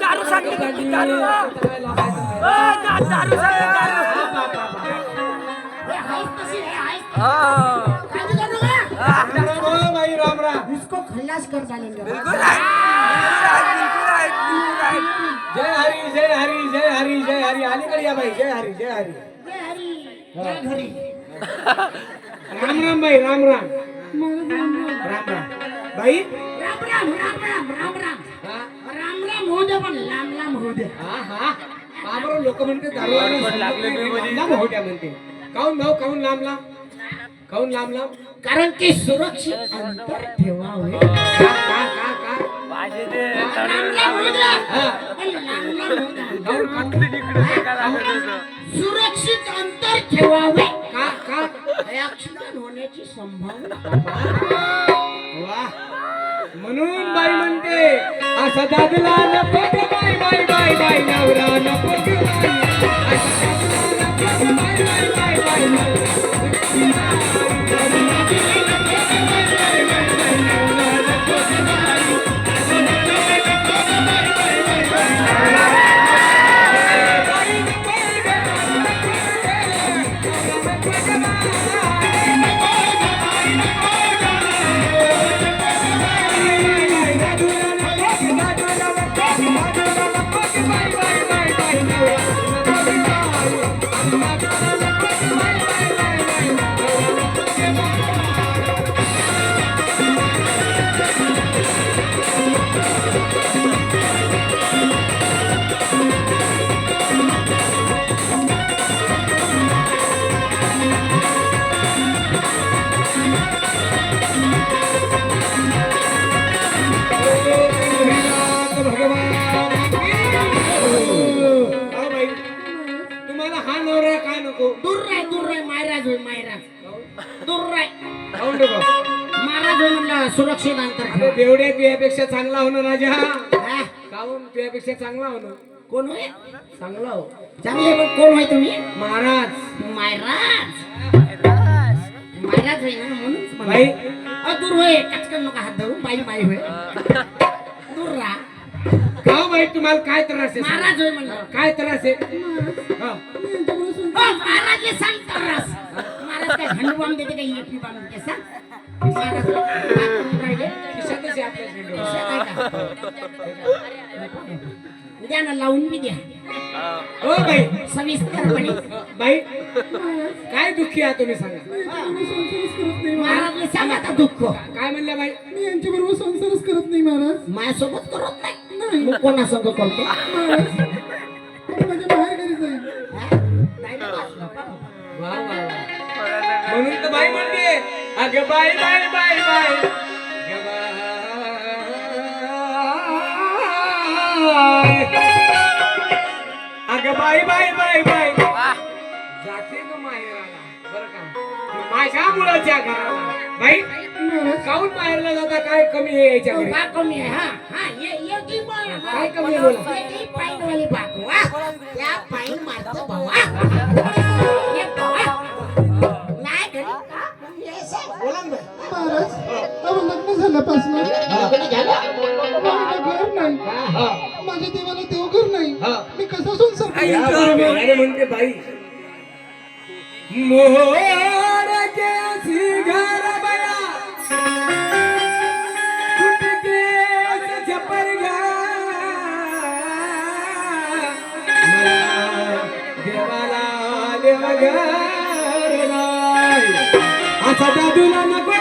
दारू सांगितली दारू दारू. बाई राम राम इसको खल्लास कर डालेंगे बिलकुल. जय हरी जय हरी जय हरी जय हरी अलीकडे या बाई जय हरी जय हरी जय हरी जय घरी राम राम बाई राम राम राम राम. बाई? राम राम राम राम राम राम. हा? राम राम होऊ दे पण लांब लांब होऊ दे. हा हा. लोक म्हणते दारू लागले. लांब होत्या म्हणते. काऊन भाऊ काऊन लांब लांब? काऊन लांब लांब? कारण की सुरक्षित अंतर ठेवावे. का का द्या हा. द्या. सुरक्षित अंतर ठेवावे. होण्याची संभावना वा. म्हणून बाई म्हणते असं दादला नको ग बाई बाई बाई बाई नवरा नको ग बाई. असं दादला नको दूर राय खाऊन नको महाराज म्हणलं सुरक्षित अंतर ठेवा. बेवड्या तुझ्यापेक्षा चांगला होणं राजा. हा? काऊन तुझ्यापेक्षा चांगला होणं? कोण होय? चांगला हो. चांगले पण कोण होय तुम्ही? महाराज. महाराज. महाराज होय ना म्हणूनच म्हणलं. बाई. अ, दूर होय. कचकन नका हात धरून बाई बाई होय. दूर राहा. का बाई तुम्हाला काय त्रास आहे? महाराज होय म्हणलं. काय त्रास आहे? हा. महाराजले सांग झंडू बाम देते का इलेक्ट्री बाम देते सांग महाराज? द्या ना लावून बी द्या. हो बाई सविस्तरपणे. बाई काय दुःखी आहे तुम्ही सांगा. महाराजले सांग आता दुःख. काय म्हणल्या बाई? मी यांच्या बरोबर संसारच करत नाही महाराज. माझ्यासोबत करत नाही. मग कोणासोबत करतो? महाराज आता माझ्या बाहेर घरी जाईल वा वा वा. म्हणून तर बाई म्हणते अगं बाई बाई बाई बाई. अगं बाई. बाई बाई बाई. वा. जाते तो माहेराला बरं का? माझ्या मुलाच्या घराला. बाई काऊन माहेरला जाता? काय कमी आहे याच्या घरी कमी आहे हा हा ये ये की बोल काय कमी आहे बोला? ये की पाईन वाली हा. त्या पाईन मारतो भावा माझ्या देवाला देवघर नाही. हा. मी कसा संसार म्हणते बाई. मोर के असी घर बया. टूट के अस छपर गा मला देवाला देवघर नाही. असा दादूला नको